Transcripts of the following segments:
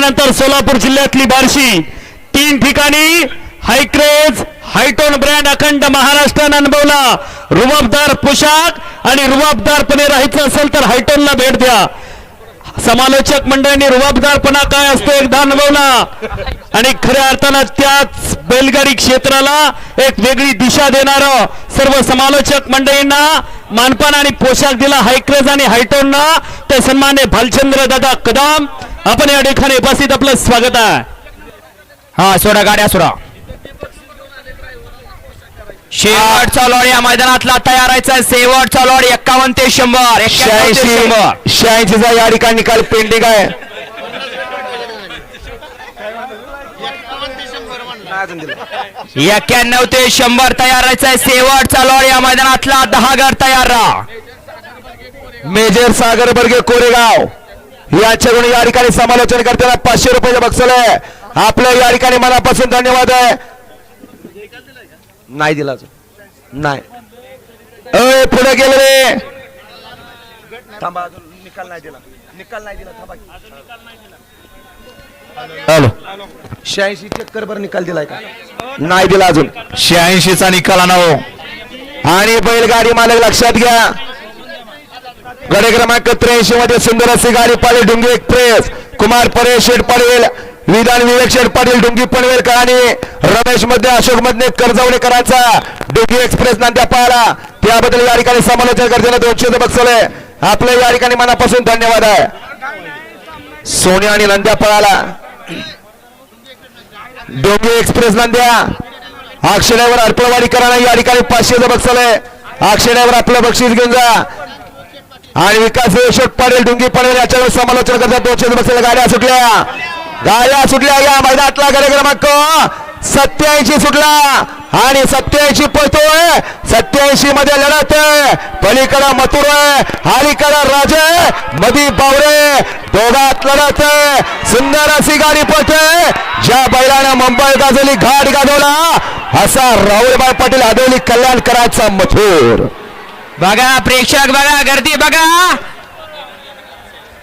त्यानंतर सोलापूर जिल्ह्यातली बार्शी तीन ठिकाणी हायक्रेज हायटोन ब्रँड अखंड महाराष्ट्रानं अनुभवला. रुबाबदार पोशाख आणि रुबाबदारपणे राहायचं असेल तर हायटोनला भेट द्या. समालोचक मंडळाने रुबाबदारपणा काय असतो एकदा अनुभवला. आणि खऱ्या अर्थानं त्याच बैलगाडी क्षेत्राला एक वेगळी दिशा देणार सर्व समालोचक मंडळींना मानपान आणि पोशाख दिला हायक्रेज आणि हायटोनना. ते सन्मान्य भालचंद्र दादा कदम आपण या ठिकाणी उपस्थित आपलं स्वागत आहे. हा सोडा गाड्या सोडा. शेवटचा लॉड या मैदानातला तयार व्हायचा शेवटचा लॉड एक्कावन्न ते शंभर शंभर. शहाऐंशीचा या ठिकाणी निकाल पेंडिंग आहे. एक्क्याण्णव ते शंभर तयार व्हायचा शेवटचा लॉड या मैदानातला दहा गड तयार राहा. मेजर सागर बर्गे कोरेगाव. याच्याकडून या ठिकाणी समालोचन करताना पाचशे रुपयाचं बक्षल आहे. आपलं या ठिकाणी मनापासून धन्यवाद आहे. नाही दिला अजून. नाही. अय पुढे गेले रे. थांबा अजून निकाल नाही दिला. निकाल नाही दिला थांबा हॅलो. शहाऐंशी चक्कर बर निकाल दिलाय का? नाही दिला अजून. शहाऐंशीचा निकाल आणावं आणि बैलगाडी मालक लक्षात घ्या. गडे क्रमांक त्र्याऐंशी मध्ये सुंदर असे गाडी पाटील डुंगी प्रेस कुमार परेश शेठ पाटील विधान विवेक शेठ पाटील डुंगी पनवेलकर आणि रमेशमध्ये अशोकमध्ये कर्जवणेकरांचा. डुंगी एक्सप्रेस नांद्या पाहिला त्याबद्दल या ठिकाणी समालोचन करताना दोनशे बक्षले आपल्या या ठिकाणी मनापासून धन्यवाद आहे. सोन्या आणि नंद्या पळाला. डोंगी एक्सप्रेस नांद्या. अक्षरावर अर्पणवाडीकरांना या ठिकाणी पाचशेचं बक्षल आहे अक्षरावर आपलं बक्षीस घेऊन जा. आणि विकास अशोक पाटील डुंगी पडेल याच्यावर समालोचन करतात. दोनशे बसलेल्या गाड्या सुटल्या. गाड्या सुटल्या या मैदानातला गाडी क्रमांक सत्याऐंशी सुटला. आणि सत्याऐंशी पळतोय. सत्याऐंशी मध्ये लढत आहे. पलीकडं मथुर आहे. राजे मधी बावरे. दोघात लढत आहे. सुंदर अशी गाडी पळते. ज्या बैलानं मुंबई गाजवली घाट गाजवला असा राहुलबाई पाटील आदवली कल्याणकरांचा मथुर. बघा प्रेक्षक बघा गर्दी बघा.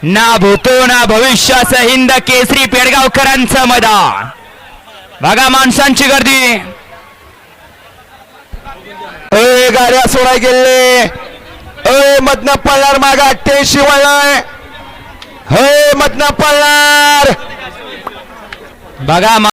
ना भूतो ना भविष्याचं हिंद केसरी पेडगावकरांचं मैदान. बघा माणसांची गर्दी. अय गाड्या सोडाय गेले. अय मधनं पळणार माग अठ्ठ्याऐंशी वळलाय हे मधनं पळणार. बघा